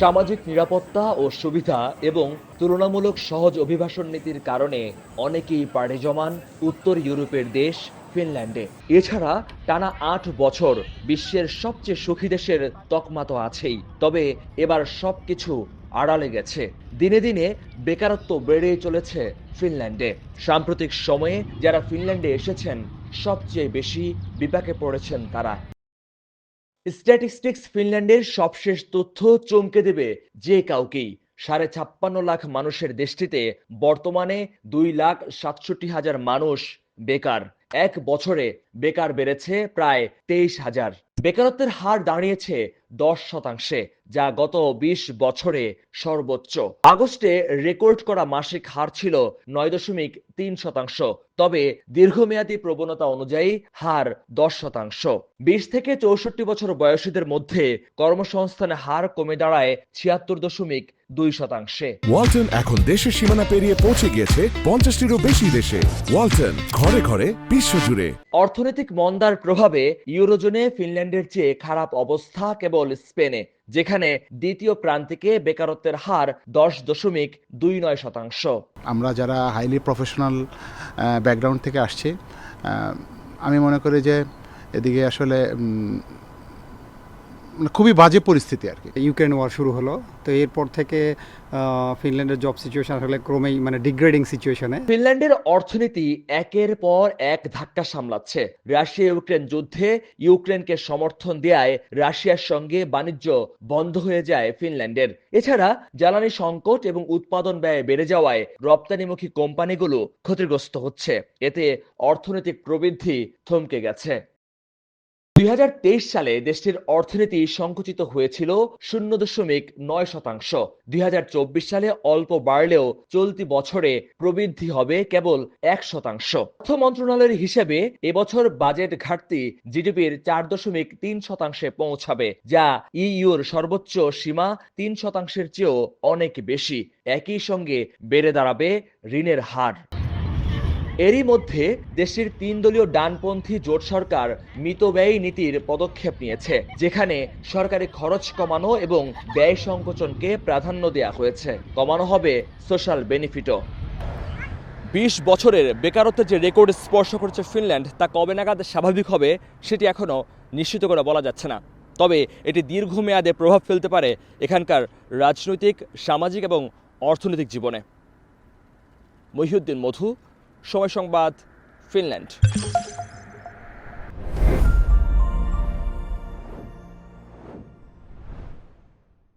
সামাজিক নিরাপত্তা ও সুবিধা এবং তুলনামূলক সহজ অভিবাসন নীতির কারণে অনেকেই পাড়ি জমান উত্তর ইউরোপের দেশ ফিনল্যান্ডে। এছাড়া টানা আট বছর বিশ্বের সবচেয়ে সুখী দেশের তকমা তো আছেই, তবে এবার সবকিছু আড়ালে গেছে। দিনে দিনে বেকারত্ব বেড়েই চলেছে ফিনল্যান্ডে। সাম্প্রতিক সময়ে যারা ফিনল্যান্ডে এসেছেন, সবচেয়ে বেশি বিপাকে পড়েছেন তারা। স্ট্যাটিস্টিক্স ফিনল্যান্ডের সবশেষ তথ্য চমকে দেবে যে কাউকেই। সাড়ে ছাপ্পান্ন লাখ মানুষের দেশটিতে বর্তমানে দুই লাখ সাতষট্টি হাজার মানুষ বেকার। এক বছরে বেকার বেড়েছে প্রায় তেইশ হাজার। বেকারত্বের হার দাঁড়িয়েছে দশ শতাংশে যা গত বিশ বছরে সর্বোচ্চ। আগস্টে রেকর্ড করা মাসিক হার ছিল নয় দশমিক তিন শতাংশ। তবে দীর্ঘমেয়াদী প্রবণতা অনুযায়ী হার দশ শতাংশ। বিশ থেকে চৌষট্টি বছর বয়সীদের মধ্যে কর্মসংস্থানের হার কমে দাঁড়ায় ছিয়াত্তর দশমিক দুই শতাংশে। ওয়ালটন এখন দেশের সীমানা পেরিয়ে পৌঁছে গিয়েছে পঞ্চাশটিরও বেশি দেশে। ওয়ালটন ঘরে ঘরে বিশ্বজুড়ে। অর্থনৈতিক মন্দার প্রভাবে ইউরোজোনে ফিনল্যান্ডের চেয়ে খারাপ অবস্থা কেবল স্পেনে, যেখানে দ্বিতীয় প্রান্তিকে বেকারত্বের হার দশ দশমিক দুই নয় শতাংশ। আমরা যারা হাইলি প্রফেশনাল ব্যাকগ্রাউন্ড থেকে আসছি আমি মনে করি যে এদিকে আসলে খুবই বাজে পরিস্থিতি আর কি। ইউক্রেন ওয়ার শুরু হলো তো এরপর থেকে ফিনল্যান্ডের জব সিচুয়েশন আসলে ক্রমেই মানে ডিগ্রেডিং সিচুয়েশনে ফিনল্যান্ডের অর্থনীতি একের পর এক ধাক্কা সামলাচ্ছে। রাশিয়া ইউক্রেন যুদ্ধে ইউক্রেনকে সমর্থন দেয়ায় রাশিয়ার সঙ্গে বাণিজ্য বন্ধ হয়ে যায় ফিনল্যান্ডের। এছাড়া জ্বালানি সংকট এবং উৎপাদন ব্যয় বেড়ে যাওয়ায় রপ্তানিমুখী কোম্পানিগুলো ক্ষতিগ্রস্ত হচ্ছে। এতে অর্থনৈতিক প্রবৃদ্ধি থমকে গেছে। দুই হাজার তেইশ সালে দেশটির অর্থনীতি সংকুচিত হয়েছিল শূন্য দশমিক নয় শতাংশ। দুই হাজার চব্বিশ সালে অল্প বাড়লেও চলতি বছরে প্রবৃদ্ধি হবে কেবল এক শতাংশ। অর্থ মন্ত্রণালয়ের হিসেবে এবছর বাজেট ঘাটতি জিডিপির চার দশমিক তিন শতাংশে পৌঁছাবে, যা ইইউর সর্বোচ্চ সীমা তিন শতাংশের চেয়েও অনেক বেশি। একই সঙ্গে বেড়ে দাঁড়াবে ঋণের হার। এরই মধ্যে দেশটির তিন দলীয় ডানপন্থী জোট সরকার মিতব্যয়ী নীতির পদক্ষেপ নিয়েছে, যেখানে সরকারি খরচ কমানো এবং ব্যয় সংকোচনকে প্রাধান্য দেওয়া হয়েছে। কমানো হবে সোশ্যাল বেনিফিটও। বিশ বছরের বেকারত্বের যে রেকর্ড স্পর্শ করেছে ফিনল্যান্ড, তা কবে নাগাদ স্বাভাবিক হবে সেটি এখনও নিশ্চিত করে বলা যাচ্ছে না। তবে এটি দীর্ঘমেয়াদে প্রভাব ফেলতে পারে এখানকার রাজনৈতিক, সামাজিক এবং অর্থনৈতিক জীবনে। মহিউদ্দিন মধু সময় সংবাদ ফিনল্যান্ড।